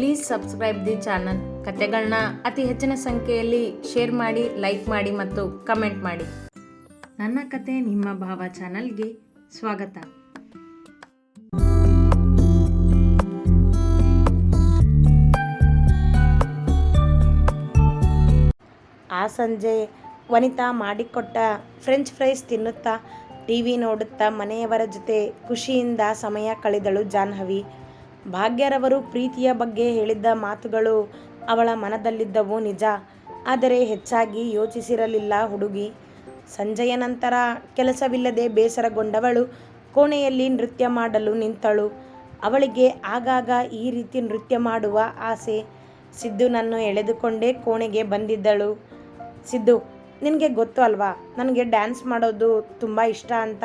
Please subscribe the channel ಕತೆಗಳನ್ನ ಅತಿ ಹೆಚ್ಚಿನ ಸಂಖ್ಯೆಯಲ್ಲಿ ಶೇರ್ ಮಾಡಿ ಲೈಕ್ ಮಾಡಿ ಮತ್ತು ಕಮೆಂಟ್ ಮಾಡಿ. ನನ್ನ ಕತೆ ನಿಮ್ಮ ಭಾವ ಚಾನಲ್ಗೆ ಸ್ವಾಗತ. ಆ ಸಂಜೆ ವನಿತಾ ಮಾಡಿಕೊಟ್ಟ ಫ್ರೆಂಚ್ ಫ್ರೈಸ್ ತಿನ್ನುತ್ತಾ ಟಿ ವಿ ನೋಡುತ್ತಾ, ಮನೆಯವರ ಜೊತೆ ಖುಷಿಯಿಂದ ಸಮಯ ಕಳೆದಳು ಜಾಹ್ನವಿ. ಭಾಗ್ಯರವರು ಪ್ರೀತಿಯ ಬಗ್ಗೆ ಹೇಳಿದ್ದ ಮಾತುಗಳು ಅವಳ ಮನದಲ್ಲಿದ್ದವು ನಿಜ. ಆದರೆ ಹೆಚ್ಚಾಗಿ ಯೋಚಿಸಿರಲಿಲ್ಲ ಹುಡುಗಿ. ಸಂಜೆಯ ನಂತರ ಕೆಲಸವಿಲ್ಲದೆ ಬೇಸರಗೊಂಡವಳು ಕೋಣೆಯಲ್ಲಿ ನೃತ್ಯ ಮಾಡಲು ನಿಂತಳು. ಅವಳಿಗೆ ಆಗಾಗ ಈ ರೀತಿ ನೃತ್ಯ ಮಾಡುವ ಆಸೆ. ಸಿದ್ದು ನನ್ನ ಎಳೆದುಕೊಂಡೇ ಕೋಣೆಗೆ ಬಂದಿದ್ದಳು. ಸಿದ್ದು, ನಿನಗೆ ಗೊತ್ತು ಅಲ್ವಾ? ನನಗೆ ಡ್ಯಾನ್ಸ್ ಮಾಡೋದು ತುಂಬ ಇಷ್ಟ ಅಂತ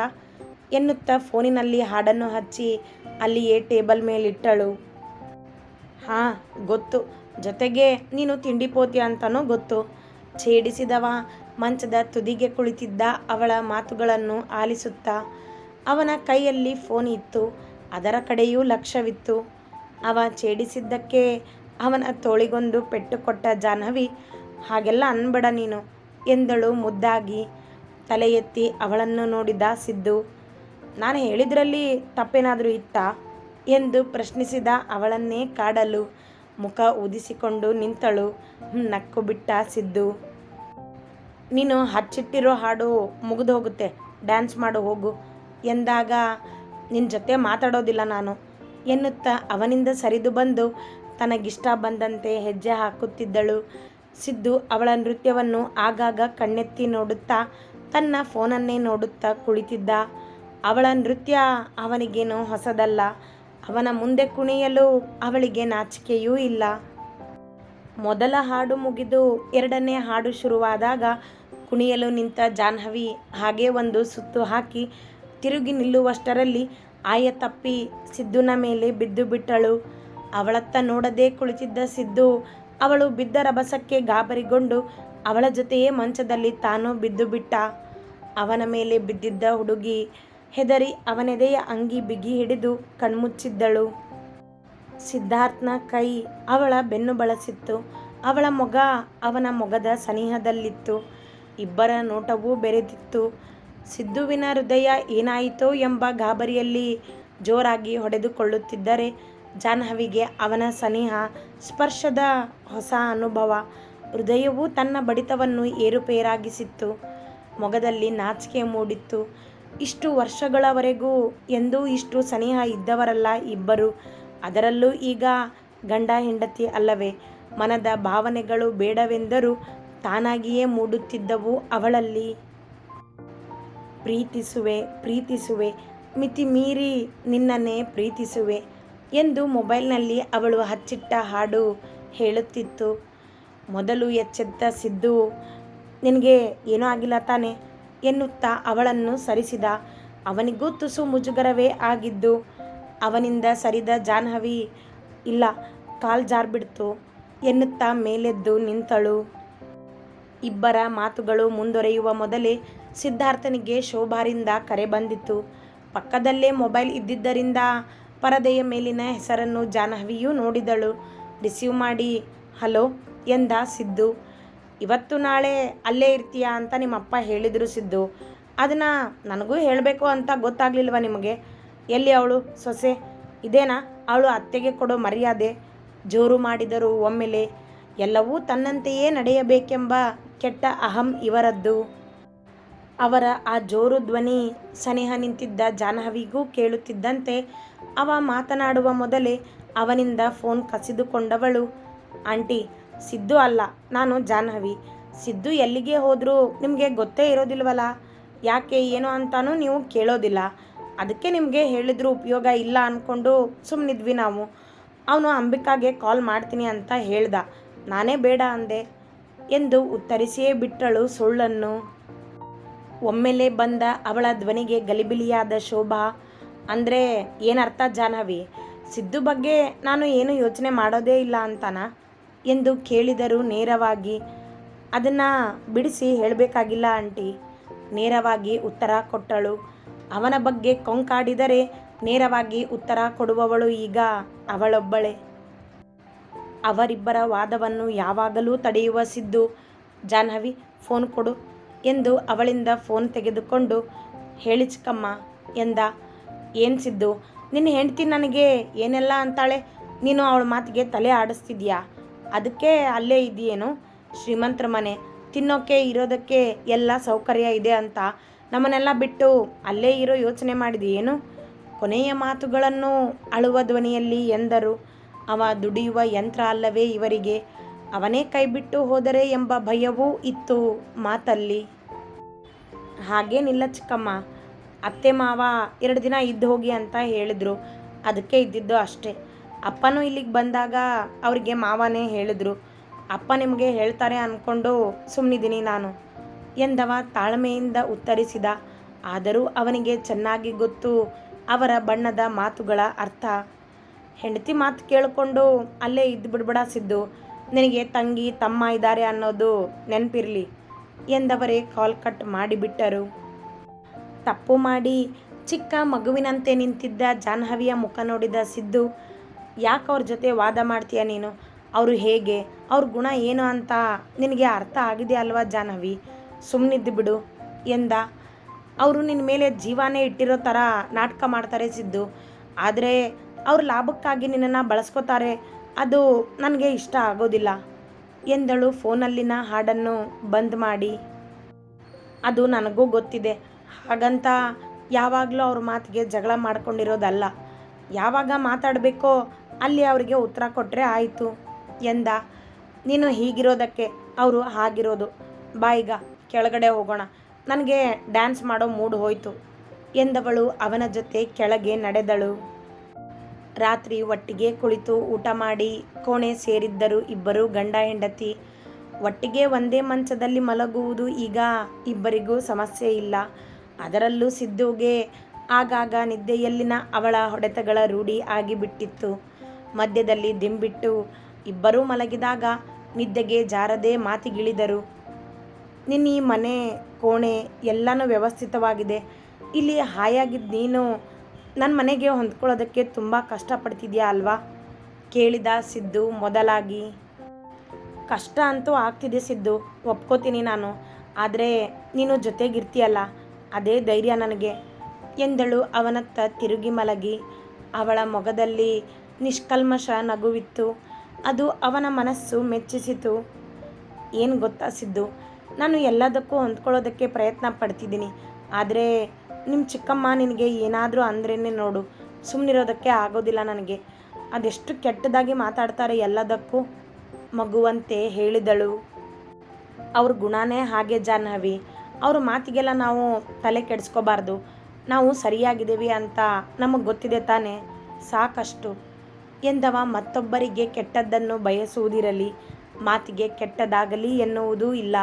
ಎನ್ನುತ್ತಾ ಫೋನಿನಲ್ಲಿ ಹಾಡನ್ನು ಹಚ್ಚಿ ಅಲ್ಲಿಯೇ ಟೇಬಲ್ ಮೇಲಿಟ್ಟಳು. ಹಾಂ, ಗೊತ್ತು. ಜೊತೆಗೆ ನೀನು ತಿಂಡಿ ಪೋತಿ ಅಂತನೂ ಗೊತ್ತು. ಛೇಡಿಸಿದವ ಮಂಚದ ತುದಿಗೆ ಕುಳಿತಿದ್ದ ಅವಳ ಮಾತುಗಳನ್ನು ಆಲಿಸುತ್ತಾ ಅವನ ಕೈಯಲ್ಲಿ ಫೋನ್ ಇತ್ತು. ಅದರ ಕಡೆಯೂ ಲಕ್ಷ್ಯವಿತ್ತು. ಅವ ಛೇಡಿಸಿದ್ದಕ್ಕೆ ಅವನ ತೋಳಿಗೊಂದು ಪೆಟ್ಟು ಕೊಟ್ಟ ಜಾಹ್ನವಿ, ಹಾಗೆಲ್ಲ ಅನ್ಬೇಡ ನೀನು, ಎಂದಳು ಮುದ್ದಾಗಿ. ತಲೆ ಎತ್ತಿ ಅವಳನ್ನು ನೋಡಿದ ಸಿದ್ದು ನಾನು ಹೇಳಿದ್ರಲ್ಲಿ ತಪ್ಪೇನಾದರೂ ಇತ್ತಾ? ಎಂದು ಪ್ರಶ್ನಿಸಿದ ಅವಳನ್ನೇ ಕಾಡಲು ಮುಖ ಊದಿಸಿಕೊಂಡು ನಿಂತಳು. ನಕ್ಕು ಬಿಟ್ಟ ಸಿದ್ದು. ನೀನು ಹಚ್ಚಿಟ್ಟಿರೋ ಹಾಡು ಮುಗಿದು ಹೋಗುತ್ತೆ. ಡ್ಯಾನ್ಸ್ ಮಾಡು, ಹೋಗು ಎಂದಾಗ ನಿನ್ನ ಜೊತೆ ಮಾತಾಡೋದಿಲ್ಲ ನಾನು. ಎನ್ನುತ್ತಾ ಅವನಿಂದ ಸರಿದು ಬಂದು ತನಗಿಷ್ಟ ಬಂದಂತೆ ಹೆಜ್ಜೆ ಹಾಕುತ್ತಿದ್ದಳು. ಸಿದ್ದು ಅವಳ ನೃತ್ಯವನ್ನು ಆಗಾಗ ಕಣ್ಣೆತ್ತಿ ನೋಡುತ್ತಾ ತನ್ನ ಫೋನನ್ನೇ ನೋಡುತ್ತಾ ಕುಳಿತಿದ್ದ. ಅವಳ ನೃತ್ಯ ಅವನಿಗೇನು ಹೊಸದಲ್ಲ. ಅವನ ಮುಂದೆ ಕುಣಿಯಲು ಅವಳಿಗೆ ನಾಚಿಕೆಯೂ ಇಲ್ಲ. ಮೊದಲ ಹಾಡು ಮುಗಿದು ಎರಡನೇ ಹಾಡು ಶುರುವಾದಾಗ ಕುಣಿಯಲು ನಿಂತ ಜಾಹ್ನವಿ ಹಾಗೆ ಒಂದು ಸುತ್ತು ಹಾಕಿ ತಿರುಗಿ ನಿಲ್ಲುವಷ್ಟರಲ್ಲಿ ಆಯ ತಪ್ಪಿ ಸಿದ್ದುನ ಮೇಲೆ ಬಿದ್ದು ಬಿಟ್ಟಳು. ಅವಳತ್ತ ನೋಡದೆ ಕುಳಿತಿದ್ದ ಸಿದ್ದು ಅವಳು ಬಿದ್ದ ರಭಸಕ್ಕೆ ಗಾಬರಿಗೊಂಡು ಅವಳ ಜೊತೆಯೇ ಮಂಚದಲ್ಲಿ ತಾನು ಬಿದ್ದು ಬಿಟ್ಟ. ಅವನ ಮೇಲೆ ಬಿದ್ದಿದ್ದ ಹುಡುಗಿ ಹೆದರಿ ಅವನೆದೆಯ ಅಂಗಿ ಬಿಗಿ ಹಿಡಿದು ಕಣ್ಮುಚ್ಚಿದ್ದಳು. ಸಿದ್ಧಾರ್ಥನ ಕೈ ಅವಳ ಬೆನ್ನು ಬಳಸಿತ್ತು. ಅವಳ ಮೊಗ ಅವನ ಮೊಗದ ಸನಿಹದಲ್ಲಿತ್ತು. ಇಬ್ಬರ ನೋಟವೂ ಬೆರೆದಿತ್ತು ಸಿದ್ದುವಿನ ಹೃದಯ ಏನಾಯಿತೋ ಎಂಬ ಗಾಬರಿಯಲ್ಲಿ ಜೋರಾಗಿ ಹೊಡೆದುಕೊಳ್ಳುತ್ತಿದ್ದರೆ ಜಾಹ್ನವಿಗೆ ಅವನ ಸನಿಹ, ಸ್ಪರ್ಶದ ಹೊಸ ಅನುಭವ, ಹೃದಯವು ತನ್ನ ಬಡಿತವನ್ನು ಏರುಪೇರಾಗಿಸಿತ್ತು. ಮೊಗದಲ್ಲಿ ನಾಚಿಕೆ ಮೂಡಿತ್ತು. ಇಷ್ಟು ವರ್ಷಗಳವರೆಗೂ ಎಂದೂ ಇಷ್ಟು ಸನಿಹ ಇದ್ದವರಲ್ಲ ಇಬ್ಬರು. ಅದರಲ್ಲೂ ಈಗ ಗಂಡ ಹೆಂಡತಿ ಅಲ್ಲವೇ. ಮನದ ಭಾವನೆಗಳು ಬೇಡವೆಂದರೂ ತಾನಾಗಿಯೇ ಮೂಡುತ್ತಿದ್ದವು ಅವಳಲ್ಲಿ. ಪ್ರೀತಿಸುವೆ ಪ್ರೀತಿಸುವೆ ಮಿತಿ ಮೀರಿ ನಿನ್ನನ್ನೇ ಪ್ರೀತಿಸುವೆ ಎಂದು ಮೊಬೈಲ್ನಲ್ಲಿ ಅವಳು ಹಚ್ಚಿಟ್ಟ ಹಾಡು ಹೇಳುತ್ತಿತ್ತು. ಮೊದಲು ಎಚ್ಚೆತ್ತ ಸಿದ್ದು, ನಿನಗೆ ಏನೂ ಆಗಿಲ್ಲ ತಾನೆ? ಎನ್ನುತ್ತಾ ಅವಳನ್ನು ಸರಿಸಿದ. ಅವನಿಗೂ ತುಸು ಮುಜುಗರವೇ ಆಗಿದ್ದು, ಅವನಿಂದ ಸರಿದ ಜಾನ್ಹವಿ ಇಲ್ಲ, ಕಾಲ್ ಜಾರ್ಬಿಡ್ತು, ಎನ್ನುತ್ತಾ ಮೇಲೆದ್ದು ನಿಂತಳು. ಇಬ್ಬರ ಮಾತುಗಳು ಮುಂದೊರೆಯುವ ಮೊದಲೇ ಸಿದ್ಧಾರ್ಥನಿಗೆ ಶೋಭಾರಿಂದ ಕರೆ ಬಂದಿತ್ತು. ಪಕ್ಕದಲ್ಲೇ ಮೊಬೈಲ್ ಇದ್ದಿದ್ದರಿಂದ ಪರದೆಯ ಮೇಲಿನ ಹೆಸರನ್ನು ಜಾನ್ಹವಿಯೂ ನೋಡಿದಳು. ರಿಸೀವ್ ಮಾಡಿ, ಹಲೋ, ಎಂದ ಸಿದ್ದು. ಇವತ್ತು ನಾಳೆ ಅಲ್ಲೇ ಇರ್ತೀಯಾ ಅಂತ ನಿಮ್ಮಪ್ಪ ಹೇಳಿದರು ಸಿದ್ದು. ಅದನ್ನು ನನಗೂ ಹೇಳಬೇಕು ಅಂತ ಗೊತ್ತಾಗ್ಲಿಲ್ವ ನಿಮಗೆ? ಎಲ್ಲಿ ಅವಳು? ಸೊಸೆ? ಇದೇನಾ? ಅವಳು ಅತ್ತೆಗೆ ಕೊಡೋ ಮರ್ಯಾದೆ, ಜೋರು ಮಾಡಿದರು ಒಮ್ಮೆಲೆ ಎಲ್ಲವೂ ತನ್ನಂತೆಯೇ ನಡೆಯಬೇಕೆಂಬ ಕೆಟ್ಟ ಅಹಂ ಇವರದ್ದು. ಅವರ ಆ ಜೋರು ಧ್ವನಿ ಸನಿಹ ನಿಂತಿದ್ದ ಜಾಹ್ನವಿಗೂ ಕೇಳುತ್ತಿದ್ದಂತೆ ಅವ ಮಾತನಾಡುವ ಮೊದಲೇ ಅವನಿಂದ ಫೋನ್ ಕಸಿದುಕೊಂಡವಳು. ಆಂಟಿ ಸಿದ್ದು ಅಲ್ಲ, ನಾನು ಜಾಹ್ನವಿ. ಸಿದ್ದು ಎಲ್ಲಿಗೆ ಹೋದರೂ ನಿಮಗೆ ಗೊತ್ತೇ ಇರೋದಿಲ್ವಲ್ಲ ಯಾಕೆ, ಏನು ಅಂತಾನೂ ನೀವು ಕೇಳೋದಿಲ್ಲ. ಅದಕ್ಕೆ ನಿಮಗೆ ಹೇಳಿದ್ರು ಉಪಯೋಗ ಇಲ್ಲ ಅಂದ್ಕೊಂಡು ಸುಮ್ಮನಿದ್ವಿ ನಾವು. ಅವನು ಅಂಬಿಕಾಗೆ ಕಾಲ್ ಮಾಡ್ತೀನಿ ಅಂತ ಹೇಳ್ದ. ನಾನೇ ಬೇಡ ಅಂದೆ. ಎಂದು ಉತ್ತರಿಸಿಯೇ ಬಿಟ್ಟಳು ಸುಳ್ಳನ್ನು. ಒಮ್ಮೆಲೆ ಬಂದ ಅವಳ ಧ್ವನಿಗೆ ಗಲಿಬಿಲಿಯಾದ ಶೋಭಾ, ಅಂದರೆ ಏನರ್ಥ ಜಾಹ್ನವಿ? ಸಿದ್ದು ಬಗ್ಗೆ ನಾನು ಏನು ಯೋಚನೆ ಮಾಡೋದೇ ಇಲ್ಲ ಅಂತಾನ? ಎಂದು ಕೇಳಿದರು ನೇರವಾಗಿ, ಅದನ್ನು ಬಿಡಿಸಿ ಹೇಳಬೇಕಾಗಿಲ್ಲ ಆಂಟಿ. ನೇರವಾಗಿ ಉತ್ತರ ಕೊಟ್ಟಳು. ಅವನ ಬಗ್ಗೆ ಕೊಂಕಾಡಿದರೆ ನೇರವಾಗಿ ಉತ್ತರ ಕೊಡುವವಳು ಈಗ ಅವಳೊಬ್ಬಳೆ. ಅವರಿಬ್ಬರ ವಾದವನ್ನು ಯಾವಾಗಲೂ ತಡೆಯುವ ಸಿದ್ದು, ಜಾಹ್ನವಿ, ಫೋನ್ ಕೊಡು ಎಂದು ಅವಳಿಂದ ಫೋನ್ ತೆಗೆದುಕೊಂಡು, ಹೇಳಿ ಚಿಕ್ಕಮ್ಮ ಎಂದ. ಏನು ಸಿದ್ದು, ನಿನ್ನ ಹೆಂಡ್ತಿ ನನಗೆ ಏನೆಲ್ಲ ಅಂತಾಳೆ? ನೀನು ಅವಳ ಮಾತಿಗೆ ತಲೆ ಆಡಿಸ್ತಿದ್ಯಾ? ಅದಕ್ಕೆ ಅಲ್ಲೇ ಇದೆಯೇನು ಶ್ರೀಮಂತರ ಮನೆ. ತಿನ್ನೋಕ್ಕೆ ಇರೋದಕ್ಕೆ ಎಲ್ಲ ಸೌಕರ್ಯ ಇದೆ ಅಂತ ನಮ್ಮನ್ನೆಲ್ಲ ಬಿಟ್ಟು ಅಲ್ಲೇ ಇರೋ ಯೋಚನೆ ಮಾಡಿದೆಯೇನು? ಕೊನೆಯ ಮಾತುಗಳನ್ನು ಅಳುವ ಧ್ವನಿಯಲ್ಲಿ ಎಂದರು. ಅವ ದುಡಿಯುವ ಯಂತ್ರ ಅಲ್ಲವೇ ಇವರಿಗೆ? ಅವನೇ ಕೈಬಿಟ್ಟು ಹೋದರೆ ಎಂಬ ಭಯವೂ ಇತ್ತು ಮಾತಲ್ಲಿ. ಹಾಗೇನಿಲ್ಲ ಚಿಕ್ಕಮ್ಮ. ಅತ್ತೆ ಮಾವ ಎರಡು ದಿನ ಇದ್ದು ಹೋಗಿ ಅಂತ ಹೇಳಿದ್ರು. ಅದಕ್ಕೆ ಇದ್ದಿದ್ದು ಅಷ್ಟೇ. ಅಪ್ಪನೂ ಇಲ್ಲಿಗೆ ಬಂದಾಗ ಅವರಿಗೆ ಮಾವನೇ ಹೇಳಿದ್ರು. ಅಪ್ಪ ನಿಮಗೆ ಹೇಳ್ತಾರೆ ಅಂದ್ಕೊಂಡು ಸುಮ್ಮನಿದ್ದೀನಿ ನಾನು. ಎಂದವ ತಾಳ್ಮೆಯಿಂದ ಉತ್ತರಿಸಿದ. ಆದರೂ ಅವನಿಗೆ ಚೆನ್ನಾಗಿ ಗೊತ್ತು ಅವರ ಬಣ್ಣದ ಮಾತುಗಳ ಅರ್ಥ. ಹೆಂಡತಿ ಮಾತು ಕೇಳಿಕೊಂಡು ಅಲ್ಲೇ ಇದ್ದು ಬಿಡ್ಬೇಡ ಸಿದ್ದು. ನಿನಗೆ ತಂಗಿ, ತಮ್ಮ ಇದ್ದಾರೆ ಅನ್ನೋದು ನೆನಪಿರಲಿ ಎಂದವರೇ ಕಾಲ್ ಕಟ್ ಮಾಡಿಬಿಟ್ಟರು. ತಪ್ಪು ಮಾಡಿ ಚಿಕ್ಕ ಮಗುವಿನಂತೆ ನಿಂತಿದ್ದ ಜಾಹ್ನವಿಯ ಮುಖ ನೋಡಿದ ಸಿದ್ದು ಯಾಕೆ ಅವ್ರ ಜೊತೆ ವಾದ ಮಾಡ್ತೀಯ ನೀನು? ಅವರು ಹೇಗೆ? ಅವ್ರ ಗುಣ ಏನು ಅಂತ ನಿನಗೆ ಅರ್ಥ ಆಗಿದೆ ಅಲ್ವಾ ಜಾಹ್ನವಿ? ಸುಮ್ಮನಿದ್ದು ಬಿಡು, ಎಂದ. ಅವರು ನಿನ್ನ ಮೇಲೆ ಜೀವಾನೇ ಇಟ್ಟಿರೋ ಥರ ನಾಟಕ ಮಾಡ್ತಾರೆ ಸಿದ್ದು. ಆದರೆ ಅವ್ರ ಲಾಭಕ್ಕಾಗಿ ನಿನ್ನನ್ನು ಬಳಸ್ಕೋತಾರೆ, ಅದು ನನಗೆ ಇಷ್ಟ ಆಗೋದಿಲ್ಲ, ಎಂದಳು ಫೋನಲ್ಲಿನ ಹಾಡನ್ನು ಬಂದ್ ಮಾಡಿ. ಅದು ನನಗೂ ಗೊತ್ತಿದೆ. ಹಾಗಂತ ಯಾವಾಗಲೂ ಅವ್ರ ಮಾತಿಗೆ ಜಗಳ ಮಾಡ್ಕೊಂಡಿರೋದಲ್ಲ. ಯಾವಾಗ ಮಾತಾಡಬೇಕೋ ಅಲ್ಲಿ ಅವರಿಗೆ ಉತ್ತರ ಕೊಟ್ಟರೆ ಆಯಿತು ಎಂದ, ನೀನು ಹೀಗಿರೋದಕ್ಕೆ ಅವರು ಹಾಗಿರೋದು. ಬಾಯಿಗ ಕೆಳಗಡೆ ಹೋಗೋಣ. ನನಗೆ ಡ್ಯಾನ್ಸ್ ಮಾಡೋ ಮೂಡ್ ಹೋಯಿತು ಎಂದವಳು ಅವನ ಜೊತೆ ಕೆಳಗೆ ನಡೆದಳು. ರಾತ್ರಿ ಒಟ್ಟಿಗೆ ಕುಳಿತು ಊಟ ಮಾಡಿ ಕೋಣೆ ಸೇರಿದ್ದರು ಇಬ್ಬರು ಗಂಡ ಹೆಂಡತಿ. ಒಟ್ಟಿಗೆ ಒಂದೇ ಮಂಚದಲ್ಲಿ ಮಲಗುವುದು ಈಗ ಇಬ್ಬರಿಗೂ ಸಮಸ್ಯೆ ಇಲ್ಲ. ಅದರಲ್ಲೂ ಸಿದ್ದುಗೆ ಆಗಾಗ ನಿದ್ದೆಯಲ್ಲಿನ ಅವಳ ಹೊಡೆತಗಳ ರೂಢಿ ಆಗಿಬಿಟ್ಟಿತ್ತು. ಮಧ್ಯದಲ್ಲಿ ದಿಂಬಿಟ್ಟು ಇಬ್ಬರೂ ಮಲಗಿದಾಗ ನಿದ್ದೆಗೆ ಜಾರದೆ ಮಾತಿಗಿಳಿದರು. ನಿನ್ನ ಈ ಮನೆ, ಕೋಣೆ ಎಲ್ಲನೂ ವ್ಯವಸ್ಥಿತವಾಗಿದೆ. ಇಲ್ಲಿ ಹಾಯಾಗಿದ್ದ ನೀನು ನನ್ನ ಮನೆಗೆ ಹೊಂದ್ಕೊಳ್ಳೋದಕ್ಕೆ ತುಂಬ ಕಷ್ಟಪಡ್ತಿದ್ಯಾ ಅಲ್ವಾ? ಕೇಳಿದ ಸಿದ್ದು ಮೊದಲಾಗಿ. ಕಷ್ಟ ಅಂತೂ ಆಗ್ತಿದೆ ಸಿದ್ದು, ಒಪ್ಕೋತೀನಿ ನಾನು. ಆದರೆ ನೀನು ಜೊತೆಗಿರ್ತೀಯಲ್ಲ, ಅದೇ ಧೈರ್ಯ ನನಗೆ. ಎಂದಳು ಅವನತ್ತ ತಿರುಗಿ ಮಲಗಿ. ಅವಳ ಮೊಗದಲ್ಲಿ ನಿಷ್ಕಲ್ಮಶ ನಗುವಿತ್ತು. ಅದು ಅವನ ಮನಸ್ಸು ಮೆಚ್ಚಿಸಿತು. ಏನು ಗೊತ್ತಾ ಸಿದ್ದು? ನಾನು ಎಲ್ಲದಕ್ಕೂ ಹೊಂದ್ಕೊಳ್ಳೋದಕ್ಕೆ ಪ್ರಯತ್ನ ಪಡ್ತಿದ್ದೀನಿ. ಆದರೆ ನಿಮ್ಮ ಚಿಕ್ಕಮ್ಮ ನಿನಗೆ ಏನಾದರೂ ಅಂದ್ರೇ ನೋಡು. ಸುಮ್ಮನಿರೋದಕ್ಕೆ ಆಗೋದಿಲ್ಲ ನನಗೆ. ಅದೆಷ್ಟು ಕೆಟ್ಟದಾಗಿ ಮಾತಾಡ್ತಾರೆ ಎಲ್ಲದಕ್ಕೂ ಮಗುವಂತೆ ಹೇಳಿದಳು. ಅವ್ರ ಗುಣನೇ ಹಾಗೆ ಜಾಹ್ನವಿ. ಅವ್ರ ಮಾತಿಗೆಲ್ಲ ನಾವು ತಲೆ ಕೆಡಿಸ್ಕೋಬಾರ್ದು. ನಾವು ಸರಿಯಾಗಿದ್ದೀವಿ ಅಂತ ನಮಗೆ ಗೊತ್ತಿದೆ ತಾನೇ. ಸಾಕಷ್ಟು. ಎಂದವ ಮತ್ತೊಬ್ಬರಿಗೆ ಕೆಟ್ಟದ್ದನ್ನು ಬಯಸುವುದಿರಲಿ, ಮಾತಿಗೆ ಕೆಟ್ಟದಾಗಲಿ ಎನ್ನುವುದೂ ಇಲ್ಲ.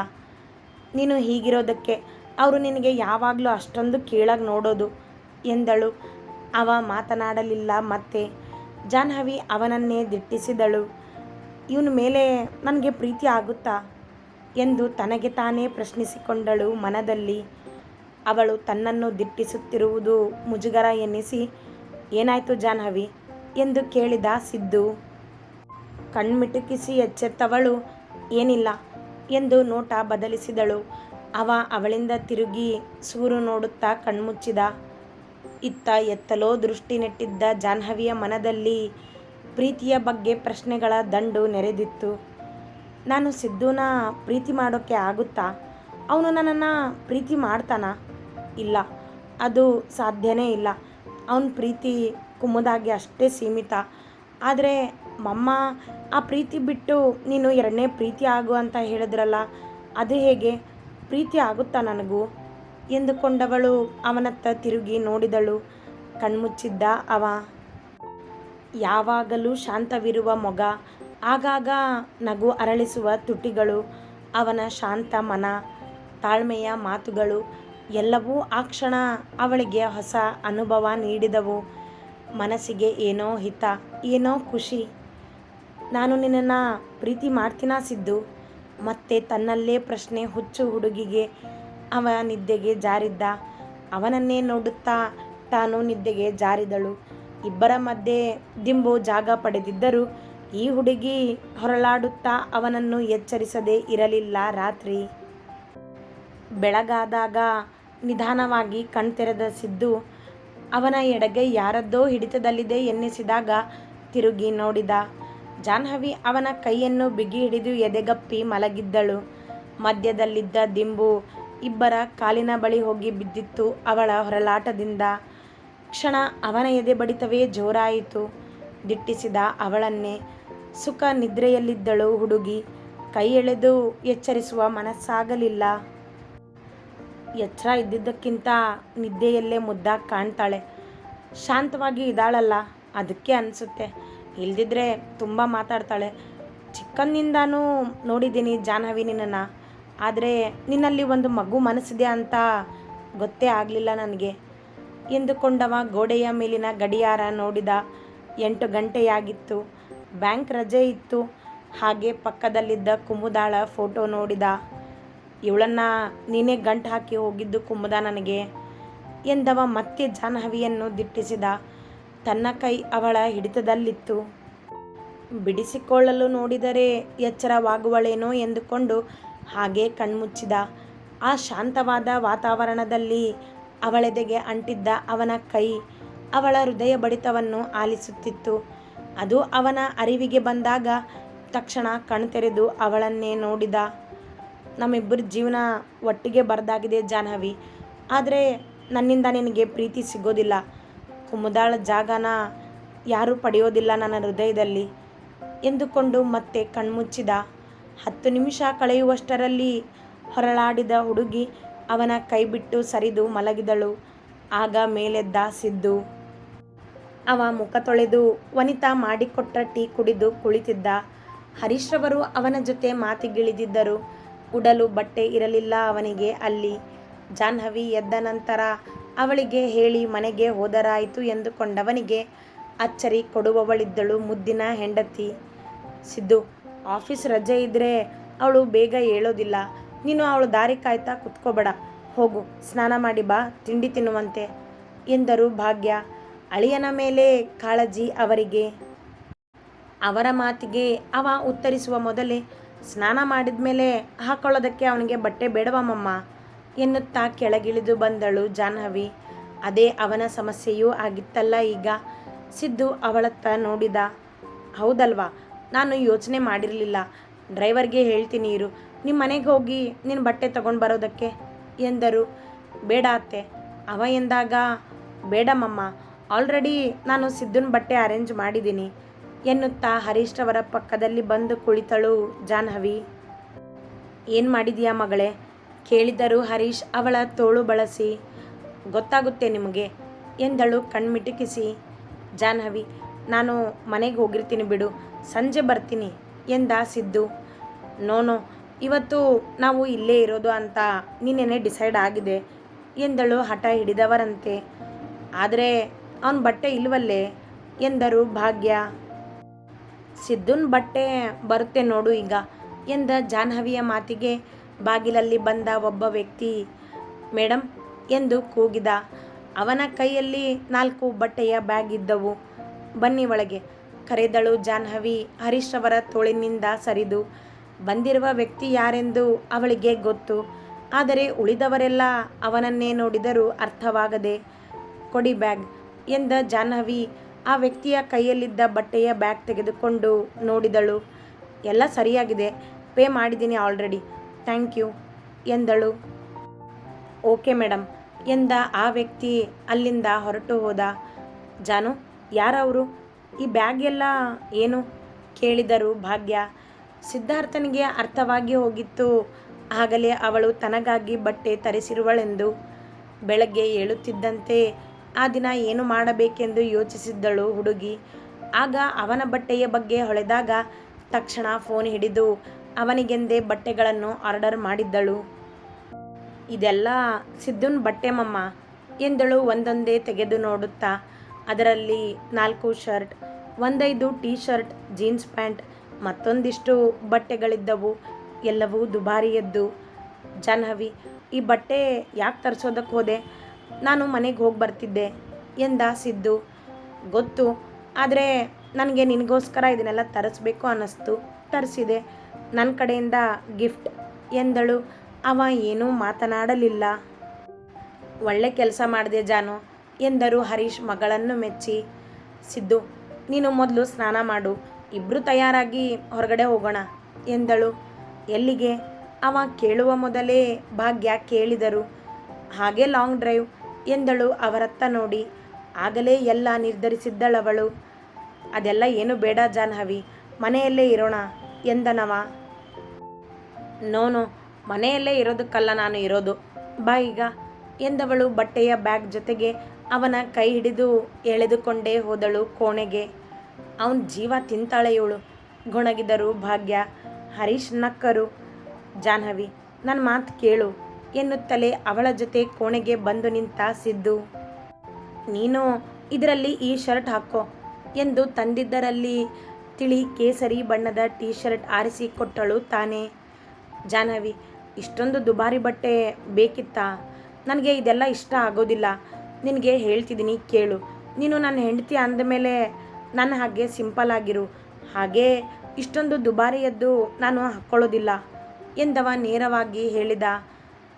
ನೀನು ಹೀಗಿರೋದಕ್ಕೆ, ಅವರು ನಿನಗೆ ಯಾವಾಗಲೂ ಅಷ್ಟೊಂದು ಕೀಳಾಗಿ ನೋಡೋದು ಎಂದಳು. ಅವ ಮಾತನಾಡಲಿಲ್ಲ ಮತ್ತೆ. ಜಾಹ್ನವಿ ಅವನನ್ನೇ ದಿಟ್ಟಿಸಿದಳು. ಇವನ ಮೇಲೆ ನನಗೆ ಪ್ರೀತಿ ಆಗುತ್ತಾ ಎಂದು ತನಗೆ ತಾನೇ ಪ್ರಶ್ನಿಸಿಕೊಂಡಳು ಮನದಲ್ಲಿ. ಅವಳು ತನ್ನನ್ನು ದಿಟ್ಟಿಸುತ್ತಿರುವುದು ಮುಜುಗರ ಎನ್ನಿಸಿ, ಏನಾಯಿತು ಜಾಹ್ನವಿ? ಎಂದು ಕೇಳಿದ ಸಿದ್ದು. ಕಣ್ಮಿಟುಕಿಸಿ ಎಚ್ಚೆತ್ತವಳು. ಏನಿಲ್ಲ ಎಂದು ನೋಟ ಬದಲಿಸಿದಳು. ಅವ ಅವಳಿಂದ ತಿರುಗಿ ಸೂರು ನೋಡುತ್ತಾ ಕಣ್ಮುಚ್ಚಿದ. ಇತ್ತ ಎತ್ತಲೋ ದೃಷ್ಟಿ ನೆಟ್ಟಿದ್ದ ಜಾಹ್ನವಿಯ ಮನದಲ್ಲಿ ಪ್ರೀತಿಯ ಬಗ್ಗೆ ಪ್ರಶ್ನೆಗಳ ದಂಡು ನೆರೆದಿತ್ತು. ನಾನು ಸಿದ್ದುನ ಪ್ರೀತಿ ಮಾಡೋಕ್ಕೆ ಆಗುತ್ತಾ? ಅವನು ನನ್ನನ್ನು ಪ್ರೀತಿ ಮಾಡ್ತಾನ? ಇಲ್ಲ, ಅದು ಸಾಧ್ಯನೇ ಇಲ್ಲ. ಅವನ ಪ್ರೀತಿ ಕುಮ್ಮದಾಗಿ ಅಷ್ಟೇ ಸೀಮಿತ. ಆದರೆ ಮಮ್ಮ, ಆ ಪ್ರೀತಿ ಬಿಟ್ಟು ನೀನು ಎರಡನೇ ಪ್ರೀತಿ ಆಗು ಅಂತ ಹೇಳಿದ್ರಲ್ಲ, ಅದು ಹೇಗೆ? ಪ್ರೀತಿ ಆಗುತ್ತಾ ನನಗೂ? ಎಂದುಕೊಂಡವಳು ಅವನತ್ತ ತಿರುಗಿ ನೋಡಿದಳು. ಕಣ್ಮುಚ್ಚಿದ್ದ ಅವ. ಯಾವಾಗಲೂ ಶಾಂತವಿರುವ ಮೊಗ. ಆಗಾಗ ನಗು ಅರಳಿಸುವ ತುಟಿಗಳು. ಅವನ ಶಾಂತ ಮನ. ತಾಳ್ಮೆಯ ಮಾತುಗಳು. ಎಲ್ಲವೂ ಆ ಕ್ಷಣ ಅವಳಿಗೆ ಹೊಸ ಅನುಭವ ನೀಡಿದವು. ಮನಸ್ಸಿಗೆ ಏನೋ ಹಿತ, ಏನೋ ಖುಷಿ. ನಾನು ನಿನ್ನನ್ನು ಪ್ರೀತಿ ಮಾಡ್ತೀನ ಸಿದ್ದು? ಮತ್ತೆ ತನ್ನಲ್ಲೇ ಪ್ರಶ್ನೆ ಹುಚ್ಚು ಹುಡುಗಿಗೆ ಅವ ನಿದ್ದೆಗೆ ಜಾರಿದ್ದ. ಅವನನ್ನೇ ನೋಡುತ್ತಾ ತಾನು ನಿದ್ದೆಗೆ ಜಾರಿದಳು. ಇಬ್ಬರ ಮಧ್ಯೆ ದಿಂಬು ಜಾಗ ಪಡೆದಿದ್ದರು ಈ ಹುಡುಗಿ ಹೊರಳಾಡುತ್ತಾ ಅವನನ್ನು ಎಚ್ಚರಿಸದೇ ಇರಲಿಲ್ಲ ರಾತ್ರಿ. ಬೆಳಗಾದಾಗ ನಿಧಾನವಾಗಿ ಕಣ್ತೆರೆದ ಸಿದ್ದು ಅವನ ಎಡಗೈ ಯಾರದ್ದೋ ಹಿಡಿತದಲ್ಲಿದೆ ಎನ್ನಿಸಿದಾಗ ತಿರುಗಿ ನೋಡಿದ. ಜಾಹ್ನವಿ ಅವನ ಕೈಯನ್ನು ಬಿಗಿ ಹಿಡಿದು ಎದೆಗಪ್ಪಿ ಮಲಗಿದ್ದಳು. ಮಧ್ಯದಲ್ಲಿದ್ದ ದಿಂಬು ಇಬ್ಬರ ಕಾಲಿನ ಬಳಿ ಹೋಗಿ ಬಿದ್ದಿತ್ತು ಅವಳ ಹೊರಲಾಟದಿಂದ. ಕ್ಷಣ ಅವನ ಎದೆ ಬಡಿತವೇ ಜೋರಾಯಿತು. ದಿಟ್ಟಿಸಿದ ಅವಳನ್ನೇ. ಸುಖ ನಿದ್ರೆಯಲ್ಲಿದ್ದಳು ಹುಡುಗಿ. ಕೈ ಎಳೆದು ಎಚ್ಚರಿಸುವ ಮನಸ್ಸಾಗಲಿಲ್ಲ. ಎಚ್ಚರ ಇದ್ದಿದ್ದಕ್ಕಿಂತ ನಿದ್ದೆಯಲ್ಲೇ ಮುದ್ದಾಗಿ ಕಾಣ್ತಾಳೆ. ಶಾಂತವಾಗಿ ಇದ್ದಾಳಲ್ಲ, ಅದಕ್ಕೆ ಅನಿಸುತ್ತೆ. ಇಲ್ದಿದ್ರೆ ತುಂಬ ಮಾತಾಡ್ತಾಳೆ. ಚಿಕ್ಕಂದಿಂದನೂ ನೋಡಿದ್ದೀನಿ ಜಾಹ್ನವಿ ನಿನ್ನನ್ನು. ಆದರೆ ನಿನ್ನಲ್ಲಿ ಒಂದು ಮಗು ಮನಸ್ಸಿದೆ ಅಂತ ಗೊತ್ತೇ ಆಗಲಿಲ್ಲ ನನಗೆ. ಎಂದುಕೊಂಡವ ಗೋಡೆಯ ಮೇಲಿನ ಗಡಿಯಾರ ನೋಡಿದ ಎಂಟು ಗಂಟೆಯಾಗಿತ್ತು. ಬ್ಯಾಂಕ್ ರಜೆ ಇತ್ತು. ಹಾಗೆ ಪಕ್ಕದಲ್ಲಿದ್ದ ಕುಮುದಾಳ ಫೋಟೋ ನೋಡಿದ. ಇವಳನ್ನ ನೀನೇ ಗಂಟು ಹಾಕಿ ಹೋಗಿದ್ದು ಕುಮ್ಮದ ನನಗೆ ಎಂದವ ಮತ್ತೆ ಜಾಹ್ನವಿಯನ್ನು ದಿಟ್ಟಿಸಿದ. ತನ್ನ ಕೈ ಅವಳ ಹಿಡಿತದಲ್ಲಿತ್ತು. ಬಿಡಿಸಿಕೊಳ್ಳಲು ನೋಡಿದರೆ ಎಚ್ಚರವಾಗುವಳೇನೋ ಎಂದುಕೊಂಡು ಹಾಗೆ ಕಣ್ಮುಚ್ಚಿದ. ಆ ಶಾಂತವಾದ ವಾತಾವರಣದಲ್ಲಿ ಅವಳೆದೆಗೆ ಅಂಟಿದ್ದ ಅವನ ಕೈ ಅವಳ ಹೃದಯ ಬಡಿತವನ್ನು ಆಲಿಸುತ್ತಿತ್ತು. ಅದು ಅವನ ಅರಿವಿಗೆ ಬಂದಾಗ ತಕ್ಷಣ ಕಣ್ತೆರೆದು ಅವಳನ್ನೇ ನೋಡಿದ. ನಮ್ಮಿಬ್ಬರ ಜೀವನ ಒಟ್ಟಿಗೆ ಬರದಾಗಿದೆ ಜಾಹ್ನವಿ. ಆದರೆ ನನ್ನಿಂದ ನಿನಗೆ ಪ್ರೀತಿ ಸಿಗೋದಿಲ್ಲ. ಕುಮುದಾಳ ಜಾಗನ ಯಾರೂ ಪಡೆಯೋದಿಲ್ಲ ನನ್ನ ಹೃದಯದಲ್ಲಿ. ಎಂದುಕೊಂಡು ಮತ್ತೆ ಕಣ್ಮುಚ್ಚಿದ ಹತ್ತು ನಿಮಿಷ ಕಳೆಯುವಷ್ಟರಲ್ಲಿ ಹೊರಳಾಡಿದ ಹುಡುಗಿ ಅವನ ಕೈ ಬಿಟ್ಟು ಸರಿದು ಮಲಗಿದಳು. ಆಗ ಮೇಲೆದ್ದ ಸಿದ್ದು. ಅವ ಮುಖ ತೊಳೆದು ವನಿತಾ ಮಾಡಿಕೊಟ್ಟ ಟೀ ಕುಡಿದು ಕುಳಿತಿದ್ದ. ಹರೀಶ್ರವರು ಅವನ ಜೊತೆ ಮಾತಿಗಿಳಿದಿದ್ದರು. ಉಡಲು ಬಟ್ಟೆ ಇರಲಿಲ್ಲ ಅವನಿಗೆ. ಅಲ್ಲಿ ಜಾಹ್ನವಿ ಎದ್ದ ನಂತರ ಅವಳಿಗೆ ಹೇಳಿ, ಮನೆಗೆ ಹೋದರಾಯಿತು ಎಂದುಕೊಂಡವನಿಗೆ ಅಚ್ಚರಿ ಕೊಡುವವಳಿದ್ದಳು ಮುದ್ದಿನ ಹೆಂಡತಿ. ಸಿದ್ದು, ಆಫೀಸ್ ರಜೆ ಇದ್ದರೆ ಅವಳು ಬೇಗ ಹೇಳೋದಿಲ್ಲ. ನೀನು ಅವಳು ದಾರಿ ಕಾಯ್ತಾ ಕುತ್ಕೋಬೇಡ. ಹೋಗು, ಸ್ನಾನ ಮಾಡಿ ಬಾ, ತಿಂಡಿ ತಿನ್ನುವಂತೆ ಎಂದರು ಭಾಗ್ಯ. ಅಳಿಯನ ಮೇಲೆ ಕಾಳಜಿ ಅವರಿಗೆ. ಅವರ ಮಾತಿಗೆ ಅವ ಉತ್ತರಿಸುವ ಮೊದಲೇ ಸ್ನಾನ ಮಾಡಿದ ಮೇಲೆ ಹಾಕೊಳ್ಳೋದಕ್ಕೆ ಅವನಿಗೆ ಬಟ್ಟೆ ಬೇಡವಮ್ಮಮ್ಮ ಎನ್ನುತ್ತಾ ಕೆಳಗಿಳಿದು ಬಂದಳು ಜಾಹ್ನವಿ. ಅದೇ ಅವನ ಸಮಸ್ಯೆಯೂ ಆಗಿತ್ತಲ್ಲ ಈಗ? ಸಿದ್ದು ಅವಳತ್ತ ನೋಡಿದ. ಹೌದಲ್ವಾ? ನಾನು ಯೋಚನೆ ಮಾಡಿರಲಿಲ್ಲ. ಡ್ರೈವರ್ಗೆ ಹೇಳ್ತೀನಿ ಇರು. ನಿಮ್ಮ ಮನೆಗೆ ಹೋಗಿ ನಿನ್ನ ಬಟ್ಟೆ ತಗೊಂಡು ಬರೋದಕ್ಕೆ ಎಂದರು. ಬೇಡ ಅತ್ತೆ. ಅವ ಎಂದಾಗ ಬೇಡಮ್ಮಮ್ಮ ಆಲ್ರೆಡಿ ನಾನು ಸಿದ್ದುನ ಬಟ್ಟೆ ಅರೇಂಜ್ ಮಾಡಿದ್ದೀನಿ. ಎನ್ನುತ್ತಾ ಹರೀಶ್ರವರ ಪಕ್ಕದಲ್ಲಿ ಬಂದು ಕುಳಿತಳು ಜಾನ್ಹವಿ ಏನು ಮಾಡಿದೀಯಾ ಮಗಳೇ? ಕೇಳಿದರು ಹರೀಶ್ ಅವಳ ತೋಳು ಬಳಸಿ, ಗೊತ್ತಾಗುತ್ತೆ ನಿಮಗೆ ಎಂದಳು ಕಣ್ಮಿಟುಕಿಸಿ ಜಾನ್ಹವಿ ನಾನು ಮನೆಗೆ ಹೋಗಿರ್ತೀನಿ ಬಿಡು, ಸಂಜೆ ಬರ್ತೀನಿ ಎಂದ ಸಿದ್ದು. ನೋನೋ ಇವತ್ತು ನಾವು ಇಲ್ಲೇ ಇರೋದು ಅಂತ ನಿನ್ನೆನೆ ಡಿಸೈಡ್ ಆಗಿದೆ ಎಂದಳು ಹಠ ಹಿಡಿದವರಂತೆ. ಆದರೆ, ಅವನ ಬಟ್ಟೆ ಇಲ್ವಲ್ಲೇ? ಎಂದರು ಭಾಗ್ಯ. ಸಿದ್ದುನ್ ಬಟ್ಟೆ ಬರುತ್ತೆ ನೋಡು ಈಗ ಎಂದ ಜಾಹ್ನವಿಯ ಮಾತಿಗೆ ಬಾಗಿಲಲ್ಲಿ ಬಂದ ಒಬ್ಬ ವ್ಯಕ್ತಿ ಮೇಡಮ್ ಎಂದು ಕೂಗಿದ. ಅವನ ಕೈಯಲ್ಲಿ ನಾಲ್ಕು ಬಟ್ಟೆಯ ಬ್ಯಾಗ್ ಇದ್ದವು. ಬನ್ನಿ ಒಳಗೆ. ಕರೆದಳು ಜಾಹ್ನವಿ, ಹರೀಶ್ ಅವರ ತೋಳಿನಿಂದ ಸರಿದು. ಬಂದಿರುವ ವ್ಯಕ್ತಿ ಯಾರೆಂದು ಅವಳಿಗೆ ಗೊತ್ತು. ಆದರೆ ಉಳಿದವರೆಲ್ಲ ಅವನನ್ನೇ ನೋಡಿದರೂ ಅರ್ಥವಾಗದೆ, ಕೊಡಿ ಬ್ಯಾಗ್, ಎಂದ ಜಾಹ್ನವಿ ಆ ವ್ಯಕ್ತಿಯ ಕೈಯಲ್ಲಿದ್ದ ಬಟ್ಟೆಯ ಬ್ಯಾಗ್ ತೆಗೆದುಕೊಂಡು ನೋಡಿದಳು. ಎಲ್ಲ ಸರಿಯಾಗಿದೆ. ಪೇ ಮಾಡಿದ್ದೀನಿ ಆಲ್ರೆಡಿ. ಥ್ಯಾಂಕ್ ಯು, ಎಂದಳು. ಓಕೆ ಮೇಡಮ್ ಎಂದ ಆ ವ್ಯಕ್ತಿ ಅಲ್ಲಿಂದ ಹೊರಟು ಹೋದ. ಜಾನು ಯಾರವರು ಈ ಬ್ಯಾಗ್ ಎಲ್ಲ ಏನು? ಕೇಳಿದರು ಭಾಗ್ಯ. ಸಿದ್ಧಾರ್ಥನಿಗೆ ಅರ್ಥವಾಗಿ ಹೋಗಿತ್ತು. ಆಗಲೇ ಅವಳು ತನಗಾಗಿ ಬಟ್ಟೆ ತರಿಸಿರುವಳೆಂದು ಬೆಳಗ್ಗೆ ಏಳುತ್ತಿದ್ದಂತೆ ಆ ದಿನ ಏನು ಮಾಡಬೇಕೆಂದು ಯೋಚಿಸಿದ್ದಳು ಹುಡುಗಿ. ಆಗ ಅವನ ಬಟ್ಟೆಯ ಬಗ್ಗೆ ಹೊಳೆದಾಗ ತಕ್ಷಣ ಫೋನ್ ಹಿಡಿದು ಅವನಿಗೆಂದೇ ಬಟ್ಟೆಗಳನ್ನು ಆರ್ಡರ್ ಮಾಡಿದ್ದಳು. ಇದೆಲ್ಲ ಸಿದ್ದುನ್ ಬಟ್ಟೆ ಮಮ್ಮ ಎಂದಳು ಒಂದೊಂದೇ ತೆಗೆದು ನೋಡುತ್ತಾ. ಅದರಲ್ಲಿ ನಾಲ್ಕು ಶರ್ಟ್, ಒಂದೈದು ಟೀ ಶರ್ಟ್ ಜೀನ್ಸ್ ಪ್ಯಾಂಟ್, ಮತ್ತೊಂದಿಷ್ಟು ಬಟ್ಟೆಗಳಿದ್ದವು. ಎಲ್ಲವೂ ದುಬಾರಿಯದ್ದು. ಜಾಹ್ನವಿ, ಈ ಬಟ್ಟೆ ಯಾಕೆ ತರಿಸೋದಕ್ಕೆ ಹೋದೆ? ನಾನು ಮನೆಗೆ ಹೋಗಿ ಬರ್ತಿದ್ದೆ ಎಂದ ಸಿದ್ದು. ಗೊತ್ತು, ಆದರೆ ನನಗೆ ನಿನಗೋಸ್ಕರ ಇದನ್ನೆಲ್ಲ ತರಿಸ್ಬೇಕು ಅನ್ನಿಸ್ತು. ತರಿಸಿದೆ. ನನ್ನ ಕಡೆಯಿಂದ ಗಿಫ್ಟ್ ಎಂದಳು. ಅವ ಏನೂ ಮಾತನಾಡಲಿಲ್ಲ. ಒಳ್ಳೆ ಕೆಲಸ ಮಾಡಿದೆ ಜಾನು, ಎಂದರು ಹರೀಶ್ ಮಗಳನ್ನು ಮೆಚ್ಚಿ. ಸಿದ್ದು, ನೀನು ಮೊದಲು ಸ್ನಾನ ಮಾಡು. ಇಬ್ಬರು ತಯಾರಾಗಿ ಹೊರಗಡೆ ಹೋಗೋಣ, ಎಂದಳು. ಎಲ್ಲಿಗೆ? ಅವ ಕೇಳುವ ಮೊದಲೇ ಭಾಗ್ಯ ಕೇಳಿದರು. ಹಾಗೆ ಲಾಂಗ್ ಡ್ರೈವ್. ಎಂದಳು ಅವರತ್ತ ನೋಡಿ. ಆಗಲೇ ಎಲ್ಲ ನಿರ್ಧರಿಸಿದ್ದಳವಳು. ಅದೆಲ್ಲ ಏನು ಬೇಡ ಜಾನ್ಹವಿ ಮನೆಯಲ್ಲೇ ಇರೋಣ ಎಂದನವ. ನೋನು, ಮನೆಯಲ್ಲೇ ಇರೋದಕ್ಕಲ್ಲ ನಾನು ಇರೋದು. ಬಾ ಈಗ ಎಂದವಳು ಬಟ್ಟೆಯ ಬ್ಯಾಗ್ ಜೊತೆಗೆ ಅವನ ಕೈ ಹಿಡಿದು ಎಳೆದುಕೊಂಡೇ ಹೋದಳು ಕೋಣೆಗೆ. ಅವನ ಜೀವ ತಿಂತಾಳೆ ಇವಳು ಗೊಣಗಿದರು ಭಾಗ್ಯ. ಹರೀಶ್ ನಕ್ಕರು. ಜಾನ್ಹವಿ ನನ್ನ ಮಾತು ಕೇಳು. ಎನ್ನುತ್ತಲೇ ಅವಳ ಜೊತೆ ಕೋಣೆಗೆ ಬಂದು ನಿಂತ ಸಿದ್ದು. ನೀನು ಇದರಲ್ಲಿ ಈ ಶರ್ಟ್ ಹಾಕೋ ಎಂದು ತಂದಿದ್ದರಲ್ಲಿ ತಿಳಿ ಕೇಸರಿ ಬಣ್ಣದ ಟೀ ಶರ್ಟ್ ಆರಿಸಿ ಕೊಟ್ಟಳು ತಾನೇ. ಜಾಹ್ನವಿ, ಇಷ್ಟೊಂದು ದುಬಾರಿ ಬಟ್ಟೆ ಬೇಕಿತ್ತಾ? ನನಗೆ ಇದೆಲ್ಲ ಇಷ್ಟ ಆಗೋದಿಲ್ಲ. ನಿನಗೆ ಹೇಳ್ತಿದ್ದೀನಿ ಕೇಳು. ನೀನು ನನ್ನ ಹೆಂಡತಿ ಅಂದಮೇಲೆ ನನ್ನ ಹಾಗೆ ಸಿಂಪಲ್ ಆಗಿರು. ಹಾಗೆ ಇಷ್ಟೊಂದು ದುಬಾರಿಯದ್ದು ನಾನು ಹಾಕ್ಕೊಳ್ಳೋದಿಲ್ಲ ಎಂದವ ನೇರವಾಗಿ ಹೇಳಿದ.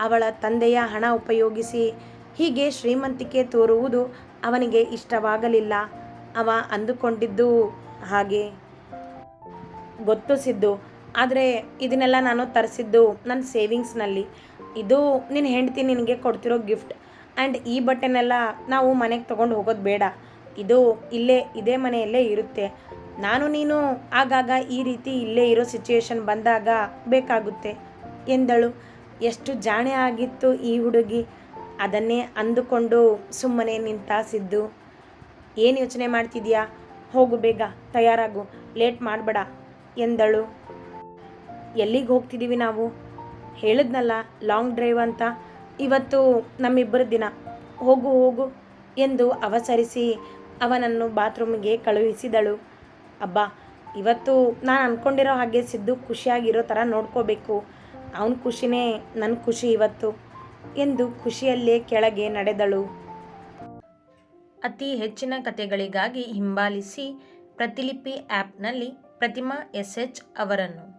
ಅವಳ ತಂದೆಯ ಹಣ ಉಪಯೋಗಿಸಿ ಹೀಗೆ ಶ್ರೀಮಂತಿಕೆ ತೋರುವುದು ಅವನಿಗೆ ಇಷ್ಟವಾಗಲಿಲ್ಲ. ಅವ ಅಂದುಕೊಂಡಿದ್ದು ಹಾಗೆ. ಗೊತ್ತು ಸಿದ್ದು. ಆದರೆ ಇದನ್ನೆಲ್ಲ ನಾನು ತರಿಸಿದ್ದು ನನ್ನ ಸೇವಿಂಗ್ಸ್ನಲ್ಲಿ. ಇದು ನಿನ್ನ ಹೆಂಡತಿ ನಿನಗೆ ಕೊಡ್ತಿರೋ ಗಿಫ್ಟ್. ಆ್ಯಂಡ್ ಈ ಬಟ್ಟೆನೆಲ್ಲ ನಾವು ಮನೆಗೆ ತೊಗೊಂಡು ಹೋಗೋದು ಬೇಡ. ಇದು ಇಲ್ಲೇ, ಇದೇ ಮನೆಯಲ್ಲೇ ಇರುತ್ತೆ. ನಾನು ನೀನು ಆಗಾಗ ಈ ರೀತಿ ಇಲ್ಲೇ ಇರೋ ಸಿಚುಯೇಷನ್ ಬಂದಾಗ ಬೇಕಾಗುತ್ತೆ ಎಂದಳು. ಎಷ್ಟು ಜಾಣೆ ಆಗಿತ್ತು ಈ ಹುಡುಗಿ. ಅದನ್ನೇ ಅಂದುಕೊಂಡು ಸುಮ್ಮನೆ ನಿಂತ ಸಿದ್ದು. ಏನು ಯೋಚನೆ ಮಾಡ್ತಿದ್ಯಾ? ಹೋಗು ಬೇಗ, ತಯಾರಾಗು, ಲೇಟ್ ಮಾಡಬೇಡ ಎಂದಳು. ಎಲ್ಲಿಗೆ ಹೋಗ್ತಿದ್ದೀವಿ ನಾವು? ಹೇಳಿದ್ನಲ್ಲ, ಲಾಂಗ್ ಡ್ರೈವ್ ಅಂತ. ಇವತ್ತು ನಮ್ಮಿಬ್ಬರ ದಿನ. ಹೋಗು ಹೋಗು ಎಂದು ಅವಸರಿಸಿ ಅವನನ್ನು ಬಾತ್ರೂಮ್ಗೆ ಕಳುಹಿಸಿದಳು. ಅಬ್ಬಾ, ಇವತ್ತು ನಾನು ಅಂದ್ಕೊಂಡಿರೋ ಹಾಗೆ ಸಿದ್ದು ಖುಷಿಯಾಗಿರೋ ಥರ ನೋಡ್ಕೋಬೇಕು. ಅವನ ಖುಷಿನೇ ನನ್ನ ಖುಷಿ ಇವತ್ತು ಎಂದು ಖುಷಿಯಲ್ಲೇ ಕೆಳಗೆ ನಡೆದಳು. ಅತಿ ಹೆಚ್ಚಿನ ಕಥೆಗಳಿಗಾಗಿ ಹಿಂಬಾಲಿಸಿ ಪ್ರತಿಲಿಪಿ ಆ್ಯಪ್ನಲ್ಲಿ ಪ್ರತಿಮಾ ಎಸ್ ಎಚ್ ಅವರನ್ನು.